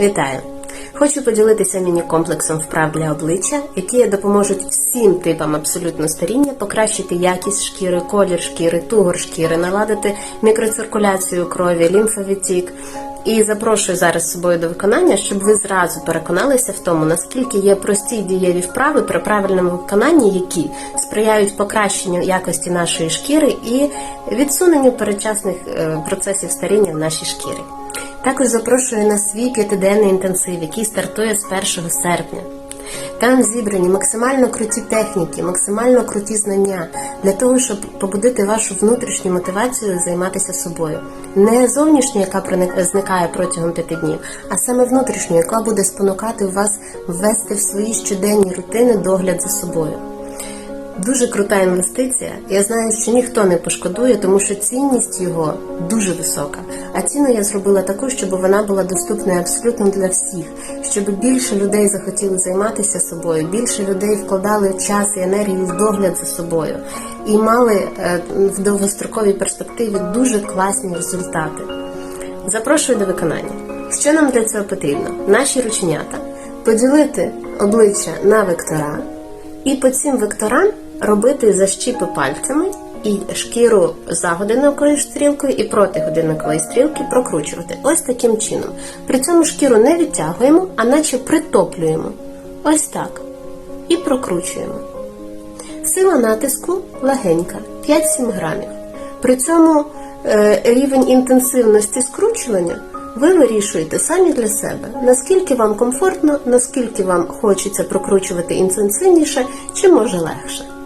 Вітаю! Хочу поділитися міні-комплексом вправ для обличчя, які допоможуть всім типам абсолютно старіння покращити якість шкіри, колір шкіри, тугор шкіри, наладити мікроциркуляцію крові, лімфовідтік. І запрошую зараз з собою до виконання, щоб ви зразу переконалися в тому, наскільки є прості дієві вправи при правильному виконанні, які сприяють покращенню якості нашої шкіри і відсуненню передчасних е, процесів старіння в нашій шкірі. Також запрошую на свій п'ятиденний інтенсив, який стартує з 1 серпня. Там зібрані максимально круті техніки, максимально круті знання для того, щоб побудити вашу внутрішню мотивацію займатися собою. Не зовнішню, яка зникає протягом п'яти днів, а саме внутрішню, яка буде спонукати вас ввести в свої щоденні рутини догляд за собою. Дуже крута інвестиція. Я знаю, що ніхто не пошкодує, тому що цінність його дуже висока. А ціну я зробила таку, щоб вона була доступною абсолютно для всіх, щоб більше людей захотіли займатися собою, більше людей вкладали час і енергію в догляд за собою і мали е, в довгостроковій перспективі дуже класні результати. Запрошую до виконання. Що нам для цього потрібно? Наші рученята поділити обличчя на вектора. І по цим векторам робити защіпи пальцями і шкіру за годинниковою стрілкою і проти годинникової стрілки прокручувати. Ось таким чином. При цьому шкіру не відтягуємо, а наче притоплюємо. Ось так. І прокручуємо. Сила натиску легенька 5-7 грамів. При цьому е, рівень інтенсивності скручування ви вирішуєте самі для себе, наскільки вам комфортно, наскільки вам хочеться прокручувати інтенсивніше чи може легше.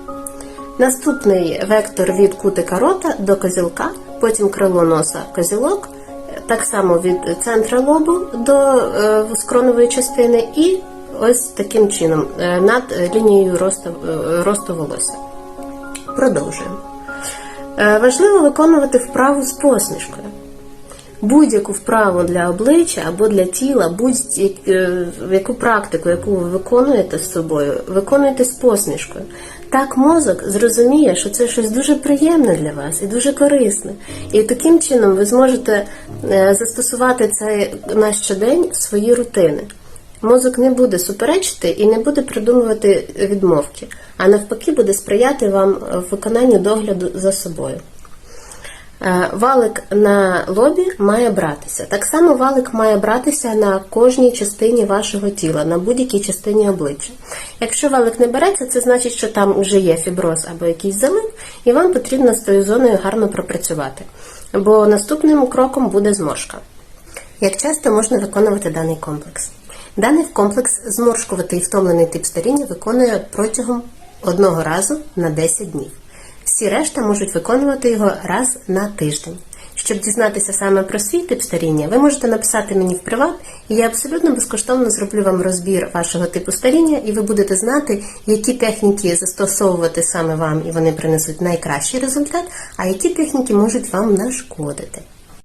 Наступний вектор від кутика рота до козілка, потім крило носа козілок, так само від центра лобу до е, скронової частини і ось таким чином е, над лінією росту, е, росту волосся. Продовжуємо. Е, Важливо виконувати вправу з посмішкою. Будь-яку вправу для обличчя або для тіла, будь-яку практику, яку ви виконуєте з собою, виконуйте з посмішкою. Так мозок зрозуміє, що це щось дуже приємне для вас і дуже корисне. І таким чином ви зможете е, застосувати це на щодень в свої рутини. Мозок не буде суперечити і не буде придумувати відмовки, а навпаки буде сприяти вам в виконанні догляду за собою. Е, Валик на лобі має братися. Так само валик має братися на кожній частині вашого тіла, на будь-якій частині обличчя. Якщо валик не береться, це значить, що там вже є фіброз або якийсь залив, і вам потрібно з тою зоною гарно пропрацювати. Бо наступним кроком буде зморшка. Як часто можна виконувати даний комплекс? Даний комплекс зморшкуватий і втомлений тип старіння виконує протягом одного разу на 10 днів. Всі решта можуть виконувати його раз на тиждень. Щоб дізнатися саме про свій тип старіння, ви можете написати мені в приват, і я абсолютно безкоштовно зроблю вам розбір вашого типу старіння, і ви будете знати, які техніки застосовувати саме вам, і вони принесуть найкращий результат, а які техніки можуть вам нашкодити.